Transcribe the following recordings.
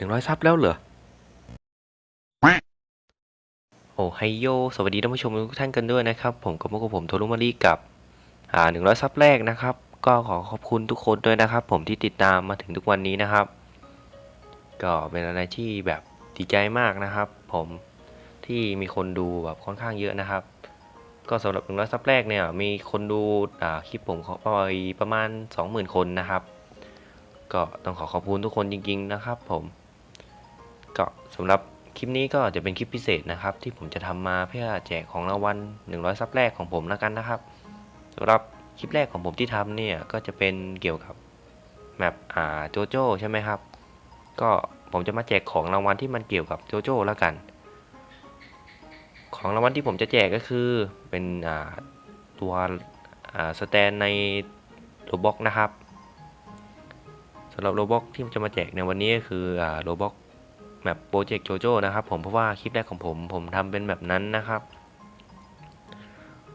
นึ่งร้อยซับแล้วเหรอ โอ้ไฮโย สวัสดีท่านผู้ชมทุกท่านกันด้วยนะครับ ผมกับพวกบผมโทรุมารีกับ อ่าหนึ่งร้อยซับแรกนะครับ ก็ขอขอบคุณทุกคนด้วยนะครับ ผมที่ติดตามมาถึงทุกวันนี้นะครับ ก็เป็นอะไรที่แบบดีใจมากนะครับ ผมที่มีคนดูแบบค่อนข้างเยอะนะครับ ก็สำหรับหนึ่งร้อยซับแรกเนี่ยมีคนดูอ่าคลิปผมเขาไปประมาณ 20,000 คนนะครับ ก็ต้องขอขอบคุณทุกคนจริง ๆ นะครับ ผม ก็สำหรับคลิปนี้ก็จะเป็นคลิปพิเศษนะครับ ที่ผมจะทำมาเพื่อแจกของรางวัล 100 ซับแรกของผมแล้วกันนะครับสำหรับคลิปแรกของผมที่ทำเนี่ยก็จะเป็นเกี่ยวกับแมปอ่าโจโจ้ใช่ไหมครับ ก็ผมจะมาแจกของรางวัลที่มันเกี่ยวกับโจโจ้แล้วกัน ของรางวัลที่ผมจะแจกก็คือเป็นอ่าตัวอ่าสแตนในโรบ็อกนะครับสำหรับโรบ็อกที่จะมาแจกในวันนี้ก็คืออ่าโรบ็อก แมปโปรเจกต์โจโจ้นะครับผมเพราะว่าคลิปแรกของผมผมทำเป็นแบบนั้นนะครับ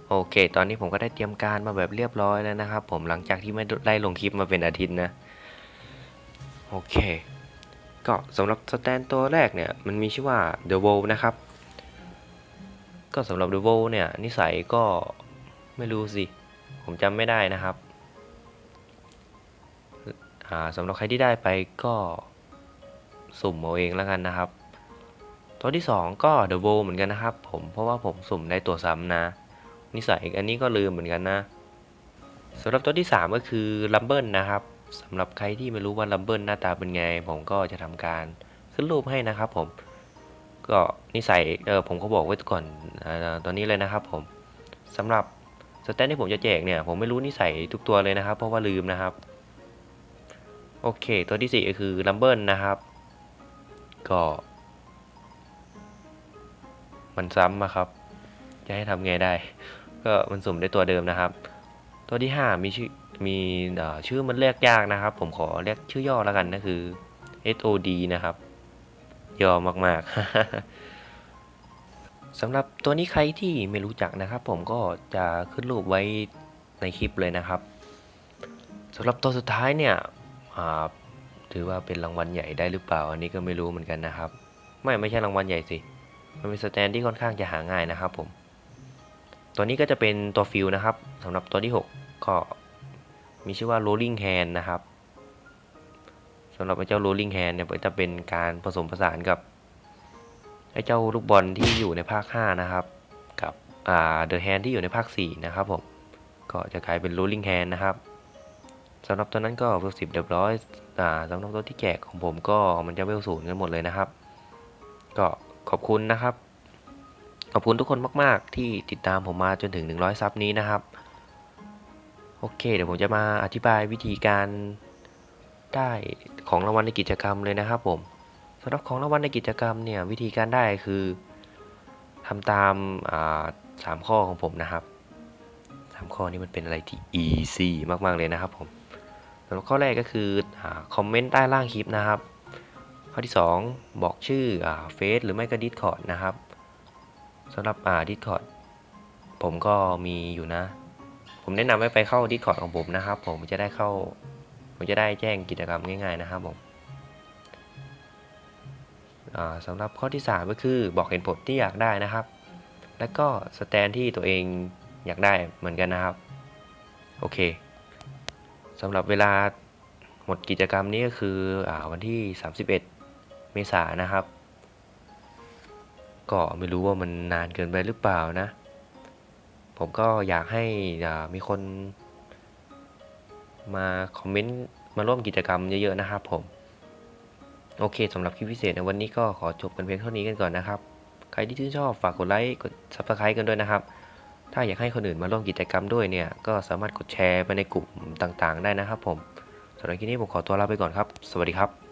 โอเค ตอนนี้ผมก็ได้เตรียมการมาแบบเรียบร้อยแล้วนะครับ ผมหลังจากที่ไม่ได้ลงคลิปมาเป็นอาทิตย์นะโอเค ก็สำหรับสแตนตัวแรกเนี่ยมันมีชื่อว่า The w o l นะครับ ก็สำหรับ The w o l เนี่ยนิสัยก็ไม่รู้สิ ผมจำไม่ได้นะครับอ่าสำหรับใครที่ได้ไปก็ สุ่มเอาเองแล้วกันนะครับ ตัวที่ 2 ก็ The w o l เหมือนกันนะครับ ผมเพราะว่าผมสุ่มได้ตัวซ้ำนะ นิสัยอันนี้ก็ลืมเหมือนกันนะสำหรับตัวที่ 3 ก็คือลัมเบิลนะครับสำหรับใครที่ไม่รู้ว่าลัมเบิลหน้าตาเป็นไง ผมก็จะทำการขึ้นรูปให้นะครับ ผมก็นิสัยเออผมก็บอกไว้ก่อนอตอนนี้เลยนะครับ ผมสำหรับสแตนที่ผมจะแจกเนี่ย ผมไม่รู้นิสัยทุกตัวเลยนะครับ เพราะว่าลืมนะครับ โอเค ตัวที่ 4 ก็คือลัมเบิลนะครับ ก็ มันซ้ำอะครับ จะให้ทำไงได้ ก็มันสุ่มได้ตัวเดิมนะครับ ตัวที่ 5 มีชื่อมีชื่อมันเรียกยากนะครับ ผมขอเรียกชื่อย่อแล้วกันนะคือ SOD นะครับ ย่อมากๆสำหรับตัวนี้ใครที่ไม่รู้จักนะครับ ผมก็จะขึ้นรูปไว้ในคลิปเลยนะครับสำหรับตัวสุดท้ายเนี่ย ถือว่าเป็นรางวัลใหญ่ได้หรือเปล่า อันนี้ก็ไม่รู้เหมือนกันนะครับ ไม่ไม่ใช่รางวัลใหญ่สิ มันเป็นสแตนที่ค่อนข้างจะหาง่ายนะครับผม ตัวนี้ก็จะเป็นตัวฟิลนะครับสำหรับตัวที่ 6 ก็มีชื่อว่า rolling hand นะครับสำหรับไอ้เจ้า rolling hand เนี่ยจะเป็นการผสมผสานกับไอ้เจ้าลูกบอลที่อยู่ในภาค 5 นะครับ กับอ่า the hand ที่อยู่ในภาค 4 นะครับผม ก็จะกลายเป็น rolling hand นะครับ สำหรับตัวนั้นก็เวลสิบเรียบร้อยอ่าสำหรับตัวที่แจกของผมก็มันจะเวลศูนย์กันหมดเลยนะครับ ก็ขอบคุณนะครับ ขอบคุณทุกคนมาก ๆ ที่ติดตามผมมาจนถึง 100 ซับนี้นะครับ โอเค เดี๋ยวผมจะมาอธิบายวิธีการได้ของรางวัลในกิจกรรมเลยนะครับผมสำหรับของรางวัลในกิจกรรมเนี่ยวิธีการได้คือทำตามสามข้อของผมนะครับสามข้อนี้มันเป็นอะไรที่ easy มาก ๆ เลยนะครับผม สำหรับข้อแรกก็คือคอมเมนต์ใต้ล่างคลิปนะครับ ข้อที่ 2 บอกชื่อเฟซหรือไม่ก็ดิสคอร์ดนะครับสำหรับดิสคอร์ดผมก็มีอยู่นะ ผมแนะนำให้ไปเข้าดิสคอร์ดของผมนะครับ ผมจะได้เข้า ผมจะได้แจ้งกิจกรรมง่าย ๆ นะครับผมอ่าสำหรับข้อที่ 3 ก็คือบอกเหตุผลที่อยากได้นะครับ และก็สแตนที่ตัวเองอยากได้เหมือนกันนะครับ โอเค สำหรับเวลาหมดกิจกรรมนี้ก็คืออวันที่ 31 เมษายนนะครับ ก็ไม่รู้ว่ามันนานเกินไปหรือเปล่านะ ผมก็อยากให้มีคน มาคอมเมนต์มาร่วมกิจกรรมเยอะๆนะครับผมโอเคสำหรับคลิปพิเศษในวันนี้ก็ขอจบกันเพียงเท่านี้กันก่อนนะครับ ใครที่ชื่นชอบฝากกดไลค์กด Subscribe กันด้วยนะครับ ถ้าอยากให้คนอื่นมาร่วมกิจกรรมด้วยเนี่ย ก็สามารถกดแชร์ไปในกลุ่มต่างๆ ได้นะครับผมสำหรับคลิปนี้ผมขอตัวลาไปก่อนครับ สวัสดีครับ